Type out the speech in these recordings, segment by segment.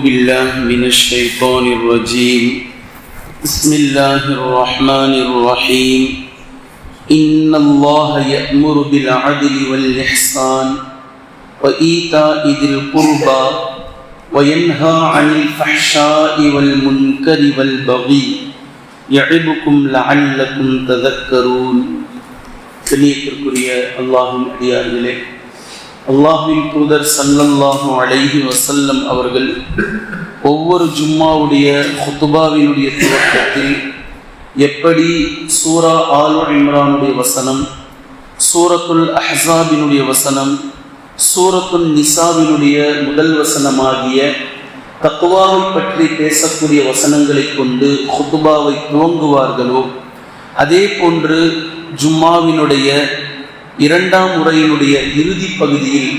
بالله من الشيطان الرجيم بسم الله الرحمن الرحيم إن الله يأمر بالعدل والإحسان وإيتاء ذي القربى وينهى عن الفحشاء والمنكر والبغي يعظكم لعلكم تذكرون கண்ணியத்திற்குரிய அல்லாஹின் அடியார்களே அல்லாஹின் தூதர் சல்லல்லாஹு அலைஹி வசல்லம் அவர்கள் ஒவ்வொரு ஜும்மாவுடைய ஹுத்துபாவினுடைய துவக்கத்தில் எப்படி சூரா ஆல் இம்ரானுடைய வசனம் சூரத்துல் அஹாபினுடைய வசனம் சூரத்துல் நிசாவினுடைய முதல் வசனமாகிய தத்துவாவை பற்றி பேசக்கூடிய வசனங்களை கொண்டு ஹுத்துபாவை துவங்குவார்களோ அதே போன்று ஜும்மாவினுடைய இரண்டாம் முறையினுடைய இறுதி பகுதியில்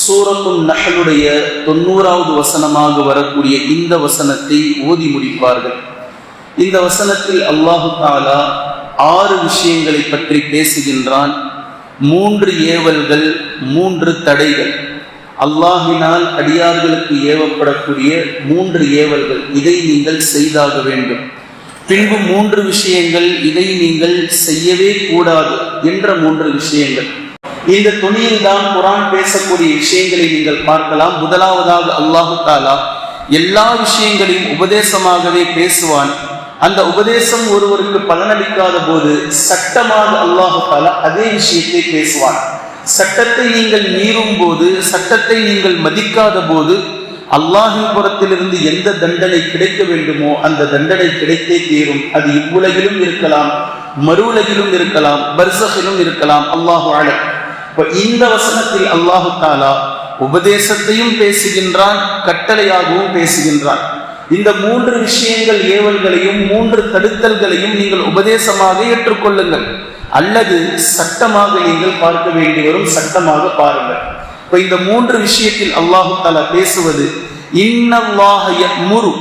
சூரத்தும் நகலுடைய தொண்ணூறாவது வசனமாக வரக்கூடிய இந்த வசனத்தை ஓதி முடிப்பார்கள். இந்த வசனத்தில் அல்லாஹு தாலா ஆறு விஷயங்களை பற்றி பேசுகின்றான். மூன்று ஏவல்கள் மூன்று தடைகள். அல்லாஹினால் அடியார்களுக்கு ஏவப்படக்கூடிய மூன்று ஏவல்கள். இதை நீங்கள் செய்தாக வேண்டும். பின்பு மூன்று விஷயங்கள் இதை நீங்கள் செய்யவே கூடாது என்ற மூன்று விஷயங்கள். இந்த துணியில் தான் குரான் பேசக்கூடிய விஷயங்களை நீங்கள் பார்க்கலாம். முதலாவதாக அல்லாஹு தாலா எல்லா விஷயங்களையும் உபதேசமாகவே பேசுவான். அந்த உபதேசம் ஒருவருக்கு பலனளிக்காத போது சட்டமாக அல்லாஹு தாலா அதே விஷயத்தை பேசுவான். சட்டத்தை நீங்கள் மீறும் போது சட்டத்தை நீங்கள் மதிக்காத போது அல்லாஹின் புறத்திலிருந்து எந்த தண்டனை கிடைக்க வேண்டுமோ அந்த தண்டனை கிடைத்தே தீரும். அது இவ்வுலகிலும் இருக்கலாம் மறு உலகிலும் இருக்கலாம் பர்சகிலும் இருக்கலாம். அல்லாஹு ஆள இப்ப இந்த வசனத்தில் அல்லாஹு தாலா உபதேசத்தையும் பேசுகின்றான் கட்டளையாகவும் பேசுகின்றான். இந்த மூன்று விஷயங்கள் ஏவல்களையும் மூன்று தடுத்தல்களையும் நீங்கள் உபதேசமாக ஏற்றுக்கொள்ளுங்கள். அல்லது சட்டமாக நீங்கள் பார்க்க வேண்டி வரும் சட்டமாக பாருங்கள். இப்ப இந்த மூன்று விஷயத்தில் அல்லாஹு தாலா பேசுவது முரு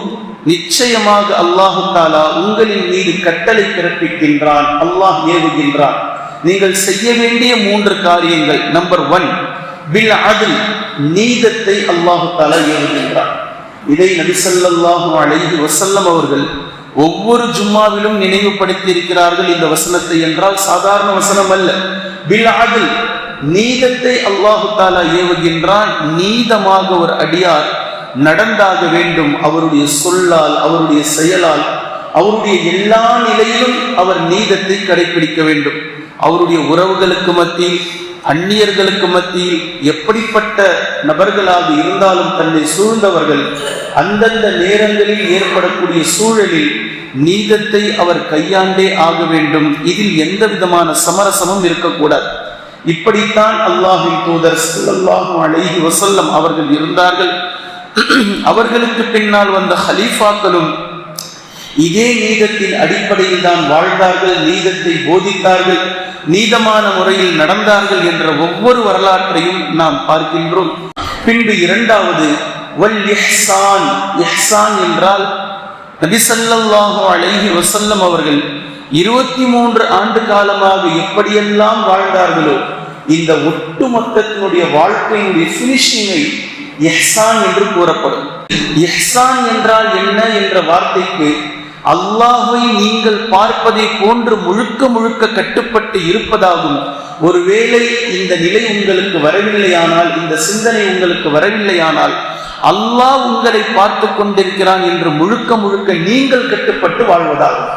நிச்சயமாக அல்லாஹு தாலா உங்களின் மீது கட்டளை பிறப்பிக்கின்றான் அல்லாஹ் ஏவுகின்றான். நீங்கள் செய்ய வேண்டிய மூன்று காரியங்கள். நம்பர் ஒன் பில் அதில் நீதத்தை அல்லாஹு தாலா ஏவுகின்றான். இதை நபிசல்லாஹு அலைஹி வசல்லம் அவர்கள் ஒவ்வொரு ஜும்மாவிலும் நினைவுபடுத்தி இருக்கிறார்கள் இந்த வசனத்தை என்றால் சாதாரண வசனம் அல்ல. பில் அதில் நீதத்தை அல்லாஹு தாலா ஏவுகின்றான். நீதமாக ஒரு அடியார் நடந்தாக வேண்டும் அவருடைய சொல்லால் அவருடைய செயலால் அவருடைய எல்லா நிலையிலும் அவர் நீதத்தை கடைபிடிக்க வேண்டும். அவருடைய உறவுகளுக்கு மத்தியில் அந்நியர்களுக்கு மத்தியில் எப்படிப்பட்ட நபர்களாக இருந்தாலும் தன்னை சூழ்ந்தவர்கள் அந்தந்த நேரங்களில் ஏற்படக்கூடிய சூழலில் நீதத்தை அவர் கையாண்டே ஆக வேண்டும். இதில் எந்த விதமான சமரசமும் இருக்கக்கூடாது. இப்படித்தான் அல்லாஹின் தூதர் சல்லாஹூ அலைஹி வசல்லம் அவர்கள் இருந்தார்கள். அவர்களுக்கு பின்னால் வந்த ஹலீஃபாக்களும் இதே நீதத்தின் அடிப்படையில் தான் வாழ்ந்தார்கள் நீதத்தை போதித்தார்கள் நீதமான முறையில் நடந்தார்கள் என்ற ஒவ்வொரு வரலாற்றையும் நாம் பார்க்கின்றோம். பின்பு இரண்டாவது வல் இஹ்சான். இஹ்சான் என்றால் நபிசல்லாஹு அலைஹி வசல்லம் அவர்கள் இருபத்தி மூன்று ஆண்டு காலமாக எப்படியெல்லாம் வாழ்ந்தார்களோ இந்த ஒட்டுமொத்தத்தினுடைய வாழ்க்கையினுடைய பினிஷிங்கை எஹ்சான் என்று கூறப்படும். எஹ்சான் என்றால் என்ன என்ற வார்த்தைக்கு அல்லாஹை நீங்கள் பார்ப்பதை போன்று முழுக்க முழுக்க கட்டுப்பட்டு இருப்பதாகும். ஒருவேளை இந்த நிலை உங்களுக்கு வரவில்லையானால் இந்த சிந்தனை உங்களுக்கு வரவில்லையானால் அல்லாஹ் உங்களை பார்த்து கொண்டிருக்கிறான் என்று முழுக்க முழுக்க நீங்கள் கட்டுப்பட்டு வாழ்வதாகும்.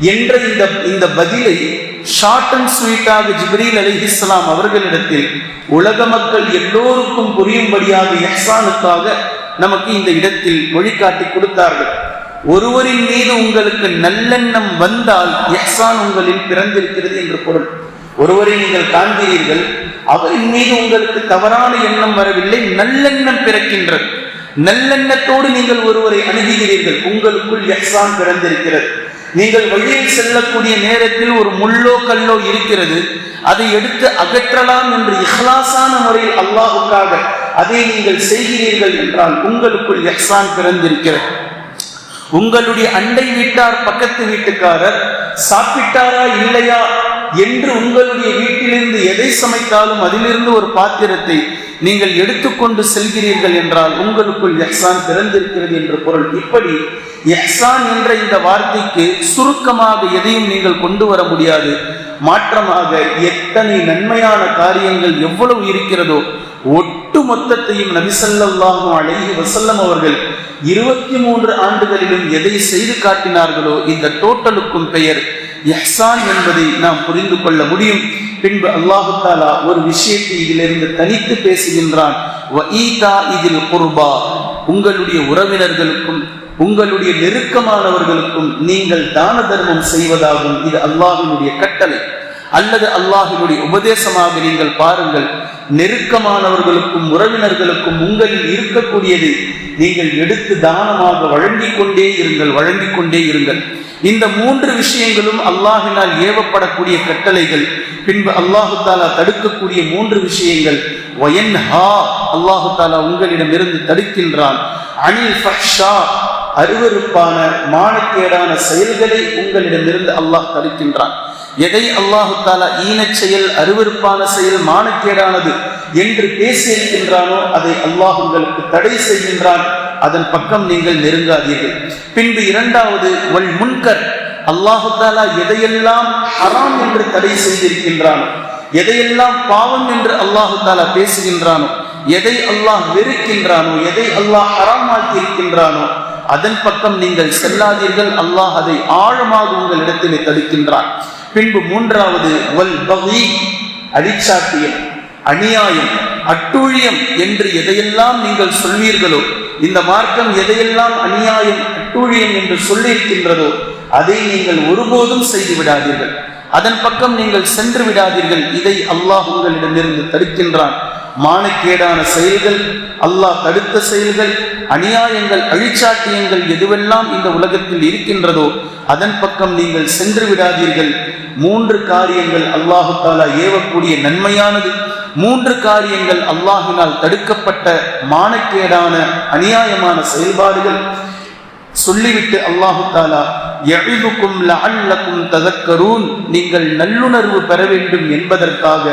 என்ற இந்த இந்த பதிலை ஷார்ட் அண்ட் ஸ்வீட்டாக ஜிப்ரீல் அலி இஸ்லாம் அவர்களிடத்தில் உலக மக்கள் எல்லோருக்கும் புரியும்படியாக எஹ்சானுக்காக நமக்கு இந்த இடத்தில் வழிகாட்டி கொடுத்தார்கள். ஒருவரின் மீது உங்களுக்கு நல்லெண்ணம் வந்தால் எஹ்சான் உங்களில் பிறந்திருக்கிறது என்று பொருள். ஒருவரை நீங்கள் காண்கிறீர்கள் அவரின் மீது உங்களுக்கு தவறான எண்ணம் வரவில்லை நல்லெண்ணம் பிறக்கின்றது. நல்லெண்ணத்தோடு நீங்கள் ஒருவரை அணுகுகிறீர்கள் உங்களுக்குள் எஹ்சான் பிறந்திருக்கிறது. நீங்கள் வழியில் செல்லக்கூடிய நேரத்தில் ஒரு முள்ளோ கல்லோ இருக்கிறது அதை எடுத்து அகற்றலாம் என்று இஹ்லாசான முறையில் அல்லாஹுக்காக அதை நீங்கள் செய்கிறீர்கள் என்றால் உங்களுக்குள் எஹ்சான் பிறந்திருக்கிறது. உங்களுடைய அண்டை வீட்டார் பக்கத்து வீட்டுக்காரர் சாப்பிட்டாரா இல்லையா என்று உங்களுடைய வீட்டிலிருந்து எதை சமைத்தாலும் அதிலிருந்து ஒரு பாத்திரத்தை நீங்கள் எடுத்துக்கொண்டு செல்கிறீர்கள் என்றால் உங்களுக்குள் எஹ்சான் பிறந்திருக்கிறது என்று பொருள். இப்படி எஹ்சான் என்ற இந்த வார்த்தைக்கு சுருக்கமாக எதையும் நீங்கள் கொண்டு வர முடியாது. மாற்றமாக எத்தனை நன்மையான காரியங்கள் எவ்வளவு இருக்கிறதோ ஒட்டு மொத்தத்தையும் நபிசல்லாஹும் அழகி வசல்லம் அவர்கள் இருபத்தி மூன்று ஆண்டுகளிலும் எதை செய்து காட்டினார்களோ இந்த டோட்டலுக்கும் பெயர் எஹ்சான் என்பதை நாம் புரிந்து கொள்ள முடியும். பின்பு அல்லாஹு தாலா ஒரு விஷயத்தை இதிலிருந்து தனித்து பேசுகின்றான். இதில் குர்பா. உங்களுடைய உறவினர்களுக்கும் உங்களுடைய நெருக்கமானவர்களுக்கும் நீங்கள் தான தர்மம் செய்வதாகும். இது அல்லாஹினுடைய கட்டளை. அல்லது அல்லாஹினுடைய உபதேசமாக நீங்கள் பாருங்கள் நெருக்கமானவர்களுக்கும் உறவினர்களுக்கும் உங்களில் இருக்கக்கூடியது நீங்கள் எடுத்து தானமாக வழங்கிக் கொண்டே இருங்கள் வழங்கிக் கொண்டே இருங்கள். இந்த மூன்று விஷயங்களும் அல்லாஹினால் ஏவப்படக்கூடிய கட்டளைகள் பின்பு அல்லாஹு தாலா தடுக்கக்கூடிய மூன்று விஷயங்கள். அல்லாஹு தாலா உங்களிடமிருந்து தடுக்கின்றான். அனில் ஃபக்ஷா அருவருப்பான மானக்கேடான செயல்களை உங்களிடமிருந்து அல்லாஹ் தடுக்கின்றான். எதை அல்லாஹு தாலா ஈனச் செயல் அருவருப்பான செயல் மானக்கேடானது என்று பேசியிருக்கின்றானோ அதை அல்லாஹ் உங்களுக்கு தடை செய்கின்றான். அதன் பக்கம் நீங்கள் நெருங்காதீர்கள். பின்பு இரண்டாவது வல் முன்கர். அல்லாஹு தாலா எதையெல்லாம் ஹராம் என்று தடை செய்திருக்கின்றானோ எதையெல்லாம் பாவம் என்று அல்லாஹு தாலா பேசுகின்றானோ எதை அல்லாஹ் வெறுக்கின்றானோ எதை அல்லாஹ் ஹராமாக்கி இருக்கின்றானோ அதன் பக்கம் நீங்கள் செல்லாதீர்கள். அல்லாஹ் அதை ஆழமாக உங்கள் இடத்திலே தடுக்கின்றான். பின்பு மூன்றாவது வல் பகி அடிச்சாட்டியம் அநியாயம் அட்டூழியம் என்று எதையெல்லாம் நீங்கள் சொல்வீர்களோ இந்த மார்க்கம் எதையெல்லாம் அநியாயம் அட்டூழியம் என்று சொல்லியிருக்கின்றதோ அதை நீங்கள் ஒருபோதும் செய்து விடாதீர்கள். அதன் பக்கம் நீங்கள் சென்று விடாதீர்கள். இதை அல்லாஹ் உங்களிடமிருந்து தடுக்கின்றான். மானக்கேடான செயல்கள் அல்லாஹ் தடுத்த செயல்கள் அநியாயங்கள் அழிச்சாட்டியங்கள் எதுவெல்லாம் இந்த உலகத்தில் இருக்கின்றதோ அதன் பக்கம் நீங்கள் சென்று விடாதீர்கள். மூன்று காரியங்கள் அல்லாஹு தாலா ஏவக்கூடிய நன்மையானது. மூன்று காரியங்கள் அல்லாஹினால் தடுக்கப்பட்ட மானக்கேடான அநியாயமான செயல்பாடுகள். சொல்லிவிட்டு அல்லாஹு தாலா எழுதுக்கும் லஅல்லக்கும் ததக்கரூன். நீங்கள் நல்லுணர்வு பெற வேண்டும் என்பதற்காக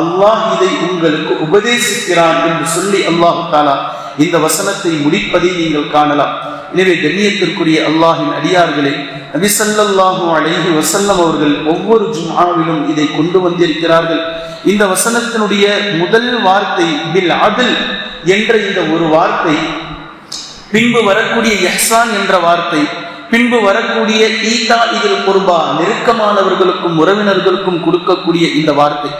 அல்லாஹ் இதை உங்களுக்கு உபதேசிக்கிறான் என்று சொல்லி அல்லாஹு தாலா இந்த வசனத்தை முடிப்பதை நீங்கள் காணலாம். எனவே கண்ணியத்திற்குரிய அல்லாஹின் அடியார்களே நபிசல்லாஹு அழகி வசல்லம் அவர்கள் ஒவ்வொரு ஜும்ஆவிலும் இதை கொண்டு வந்திருக்கிறார்கள். இந்த வசனத்தினுடைய முதல் வார்த்தை பில் அதில் என்ற இந்த ஒரு வார்த்தை பின்பு வரக்கூடிய எஹ்சான் என்ற வார்த்தை பின்பு வரக்கூடிய ஈதா இதில் பொறுபா நெருக்கமானவர்களுக்கும் உறவினர்களுக்கும் கொடுக்கக்கூடிய இந்த வார்த்தை.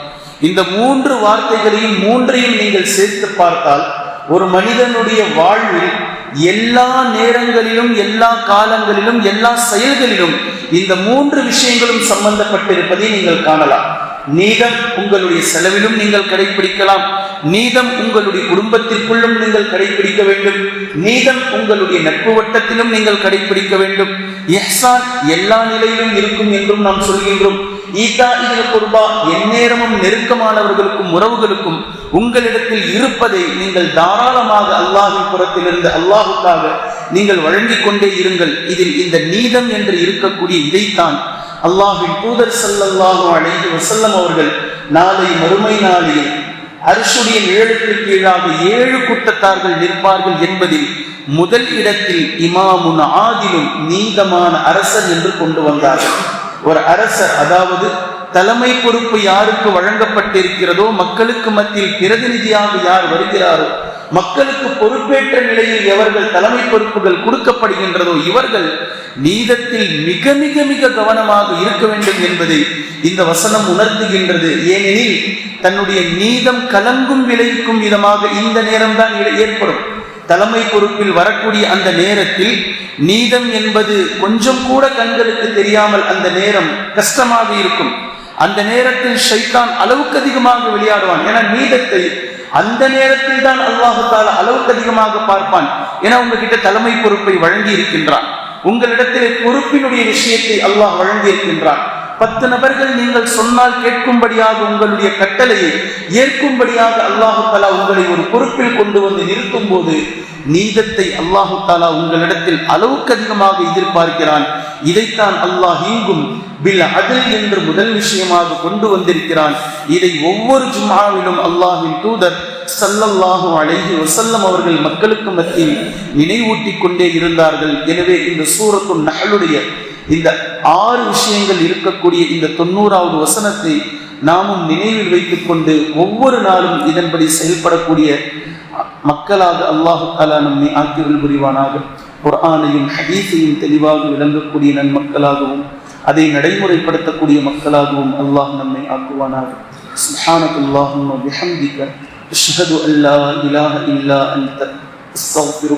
இந்த மூன்று வார்த்தைகளையும் மூன்றையும் நீங்கள் சேர்த்து பார்த்தால் ஒரு மனிதனுடைய வாழ்வில் எல்லா நேரங்களிலும் எல்லா காலங்களிலும் எல்லா செயல்களிலும் இந்த மூன்று விஷயங்களும் சம்பந்தப்பட்டிருப்பதை நீங்கள் காணலாம். நீதம் உங்களுடைய செலவிலும் நீங்கள் கடைபிடிக்கலாம் நீதம் உங்களுடைய குடும்பத்திற்குள்ளும் நீங்கள் கடைபிடிக்க வேண்டும். நீதம் உங்களுடைய நட்பு வட்டத்திலும் நீங்கள் கடைபிடிக்க வேண்டும். எஹ்சான் எல்லா நிலையிலும் இருக்கும் என்றும் நாம் சொல்கின்றோம். ஈதா குர்பா எந்நேரமும் நெருக்கமானவர்களுக்கும் உறவுகளுக்கும் உங்களிடத்தில் இருப்பதை நீங்கள் தாராளமாக அல்லாஹின் புறத்திலிருந்து அல்லாஹுக்காக நீங்கள் வழங்கிக் கொண்டே இருங்கள். இதில் இந்த நீதம் என்று இருக்கக்கூடிய இதைத்தான் அல்லாஹின் தூதர் சல்லல்லாஹு அலைஹி வசல்லம் அவர்கள் நாளை மறுமை நாளில் அரிசுடைய நிழலுக்கு கீழாக ஏழு கூட்டத்தார்கள் நிற்பார்கள் என்பதில் முதல் இடத்தில் இமாமுன் ஆதிலும் நீதமான அரசர் என்று கொண்டு வந்தார்கள். ஒரு அரசர் அதாவது தலைமை பொறுப்பு யாருக்கு வழங்கப்பட்டிருக்கிறதோ மக்களுக்கு மத்தியில் பிரதிநிதியாக யார் வருகிறாரோ மக்களுக்கு பொறுப்பேற்ற நிலையில் எவர்கள் தலைமை பொறுப்புகள் கொடுக்கப்படுகின்றதோ இவர்கள் நீதத்தில் மிக மிக மிக கவனமாக இருக்க வேண்டும் என்பதை இந்த வசனம் உணர்த்துகின்றது. ஏனெனில் தன்னுடைய நீதம் கலங்கும் விளைவிக்கும் விதமாக இந்த நேரம்தான் ஏற்படும். தலைமை பொறுப்பில் வரக்கூடிய அந்த நேரத்தில் நீதம் என்பது கொஞ்சம் கூட கண்களுக்கு தெரியாமல் அந்த நேரம் கஷ்டமாக இருக்கும். அந்த நேரத்தில் ஷைத்தான் அளவுக்கு அதிகமாக விளையாடுவான். என நீதத்தை அந்த நேரத்தில் தான் அல்லாஹால அளவுக்கு அதிகமாக பார்ப்பான். என உங்ககிட்ட தலைமை பொறுப்பை வழங்கி இருக்கின்றான் உங்களிடத்திலே பொறுப்பினுடைய விஷயத்தை அல்லாஹ் வழங்கி இருக்கின்றான் பத்து நபர்கள் நீங்கள் சொன்னால் கேட்கும்படியாக உங்களுடைய கட்டளையை ஏற்கும்படியாக அல்லாஹு தாலா உங்களை ஒரு பொறுப்பில் கொண்டு வந்து நிறுத்தும் போது நீதத்தை அல்லாஹு தாலா உங்களிடத்தில் அளவுக்கு அதிகமாக எதிர்பார்க்கிறான். இதைத்தான் அல்லாஹ் இங்கும் பில் அதில் என்று முதல் விஷயமாக கொண்டு வந்திருக்கிறான். இதை ஒவ்வொரு ஜும்மாவிலும் அல்லாஹின் தூதர் சல்லல்லாஹு அழகி வசல்லம் அவர்கள் மக்களுக்கு மத்தியில் நினைவூட்டி கொண்டே இருந்தார்கள். எனவே இந்த சூரத்தும் நகலுடைய இந்த ஆறு விஷயங்கள் இருக்கக்கூடிய இந்த தொண்ணூறாவது வசனத்தை நாமும் நினைவில் வைத்துக் கொண்டு ஒவ்வொரு நாளும் இதன்படி செயல்படக்கூடிய மக்களாக அல்லாஹு தாலா நம்மை ஆக்கியவர்கள் புரிவானாக குர்ஆனையும் ஹதீஸையும் தெளிவாக விளங்கக்கூடிய நன்மக்களாகவும் அதை நடைமுறைப்படுத்தக்கூடிய மக்களாகவும் அல்லாஹ் நம்மை ஆக்குவானாக سبحانك اللهم وبحمدك أشهد أن لا إله إلا أنت أستغفرك